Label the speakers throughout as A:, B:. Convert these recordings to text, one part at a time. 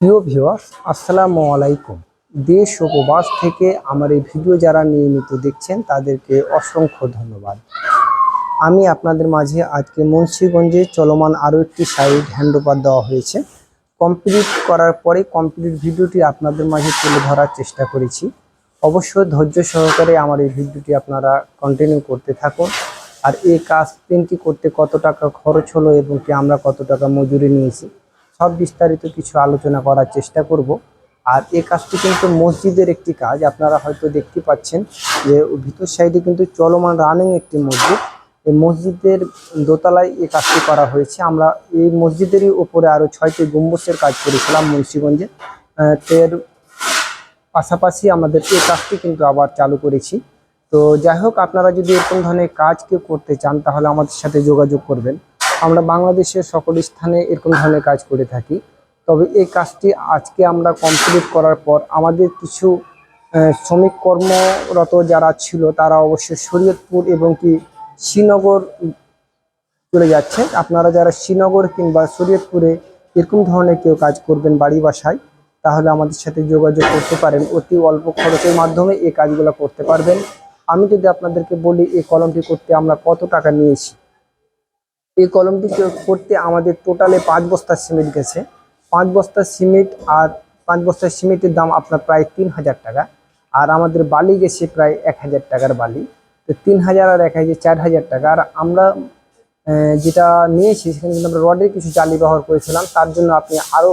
A: প্রিয় ভিউয়ার্স আসসালামু আলাইকুম। দেশ ও প্রবাস থেকে আমার এই ভিডিও যারা নিয়মিত দেখছেন, তাদেরকে অসংখ্য ধন্যবাদ। আমি আপনাদের মাঝে আজকে মুন্সিগঞ্জে চলমান আরও একটি সাইড হ্যান্ডওভার দেওয়া হয়েছে। কমপ্লিট করার পরে কমপ্লিট ভিডিওটি আপনাদের মাঝে তুলে ধরার চেষ্টা করেছি। অবশ্যই ধৈর্য সহকারে আমার এই ভিডিওটি আপনারা কন্টিনিউ করতে থাকুন। আর এই কাজ তিনটি করতে কত টাকা খরচ হলো এবং কি আমরা কত টাকা মজুরি নিয়েছি সব বিস্তারিত কিছু আলোচনা করার চেষ্টা করব। আর এই কাজটি কিন্তু মসজিদের একটি কাজ। আপনারা হয়তো দেখতে পাচ্ছেন যে ভিতর সাইডে কিন্তু চলমান রানিং একটি মসজিদ। এই মসজিদের দোতলায় এই কাজটি করা হয়েছে। আমরা এই মসজিদেরই ওপরে আরও ছয়টি গম্বুজের কাজ করেছিলাম মুন্সীগঞ্জে। এর পাশাপাশি আমাদের এই কাজটি কিন্তু আবার চালু করেছি। তো যাই হোক, আপনারা যদি এরকম ধরনের কাজ কেউ করতে চান, তাহলে আমাদের সাথে যোগাযোগ করবেন। আমরা বাংলাদেশের সকল স্থানে এরকম ধরনের কাজ করে থাকি। তবে এই কাজটি আজকে আমরা কমপ্লিট করার পর আমাদের কিছু শ্রমিক কর্মরত যারা ছিল তারা অবশ্যই শরীয়তপুর এবং কি শ্রীনগর চলে যাচ্ছে। আপনারা যারা শ্রীনগর কিংবা শরীয়তপুরে এরকম ধরনের কেউ কাজ করবেন বাড়ি বাসায়, তাহলে আমাদের সাথে যোগাযোগ করতে পারেন। অতি অল্প খরচের মাধ্যমে এই কাজগুলো করতে পারবেন। আমি যদি আপনাদেরকে বলি, এই কলমটি করতে আমরা কত টাকা নিয়েছি? এই কলমটি করতে আমাদের টোটালে পাঁচ বস্তা সিমেন্ট গেছে। পাঁচ বস্তা সিমেন্ট আর পাঁচ বস্তা সিমেন্টের দাম আপনার প্রায় তিন হাজার টাকা। আর আমাদের বালি গেছে প্রায় এক হাজার টাকার বালি। তো তিন হাজার আর এক হাজার, চার হাজার টাকা। আর আমরা যেটা নিয়েছি, সেখানে কিন্তু আমরা রডের কিছু জালি ব্যবহার করেছিলাম। তার জন্য আপনি আরও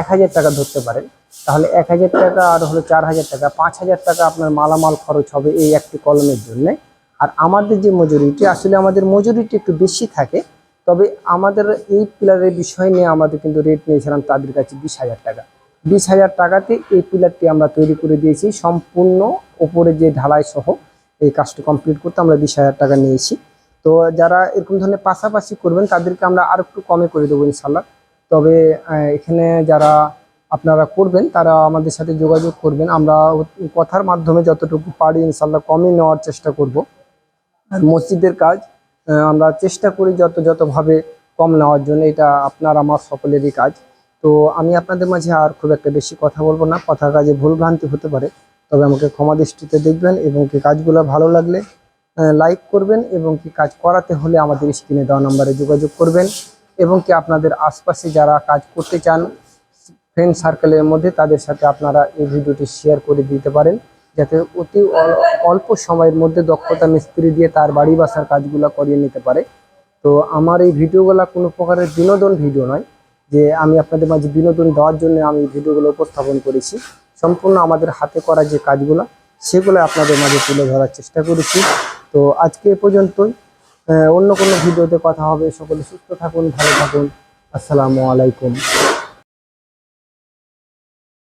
A: এক হাজার টাকা ধরতে পারেন। তাহলে এক হাজার টাকা আর হলো চার হাজার টাকা। পাঁচ হাজার টাকা আপনার মালামাল খরচ হবে এই একটি কলমের জন্যে। আর আমাদের যে মজুরিটি আসলে আমাদের মজুরিটি একটু বেশি থাকে, তবে আমাদের এই পিলারের বিষয় নিয়ে আমাদের কিন্তু রেট নিয়েছিলাম তাদের কাছে বিশ হাজার টাকা। বিশ হাজার টাকাতে এই পিলারটি আমরা তৈরি করে দিয়েছি, সম্পূর্ণ ওপরে যে ঢালাই সহ এই কাজটি কমপ্লিট করতে আমরা বিশ হাজার টাকা নিয়েছি। তো যারা এরকম ধরনের পাশাপাশি করবেন, তাদেরকে আমরা আর একটু কমে করে দেবো ইনশাল্লাহ তবে এখানে যারা আপনারা করবেন, তারা আমাদের সাথে যোগাযোগ করবেন। আমরা কথার মাধ্যমে যতটুকু পারি ইনশাল্লাহ কমে নেওয়ার চেষ্টা করব। আর মসজিদের কাজ আমরা চেষ্টা করি যত যতভাবে কম নেওয়ার জন্য, এটা আপনার আমার সকলেরই কাজ। তো আমি আপনাদের মাঝে আর খুব একটা বেশি কথা বলব না, কথা কাজে ভুলভ্রান্তি হতে পারে, তবে আমাকে ক্ষমা দৃষ্টিতে দেখবেন এবং কি কাজগুলো ভালো লাগলে লাইক করবেন এবং কি কাজ করাতে হলে আমাদের স্ক্রিনে দেওয়া নাম্বারে যোগাযোগ করবেন এবং কি আপনাদের আশপাশে যারা কাজ করতে চান ফ্রেন্ড সার্কেলের মধ্যে তাদের সাথে আপনারা এই ভিডিওটি শেয়ার করে দিতে পারেন। যাতে অতি অল্প সময়ের মধ্যে দক্ষতা মিস্ত্রি দিয়ে তার বাড়ি বাসার কাজগুলো করিয়ে নিতে পারে। তো আমার এই ভিডিওগুলো কোনো প্রকারের বিনোদন ভিডিও নয়। যে আমি আপনাদের মাঝে বিনোদন দেওয়ার জন্য আমি এই ভিডিওগুলো উপস্থাপন করেছি। সম্পূর্ণ আমাদের হাতে করা যে কাজগুলো, সেগুলো আপনাদের মাঝে তুলে ধরার চেষ্টা করেছি। তো আজকে এ পর্যন্তই। অন্য কোনো ভিডিওতে কথা হবে। সকলে সুস্থ থাকুন, ভালো থাকুন। আসসালামু আলাইকুম।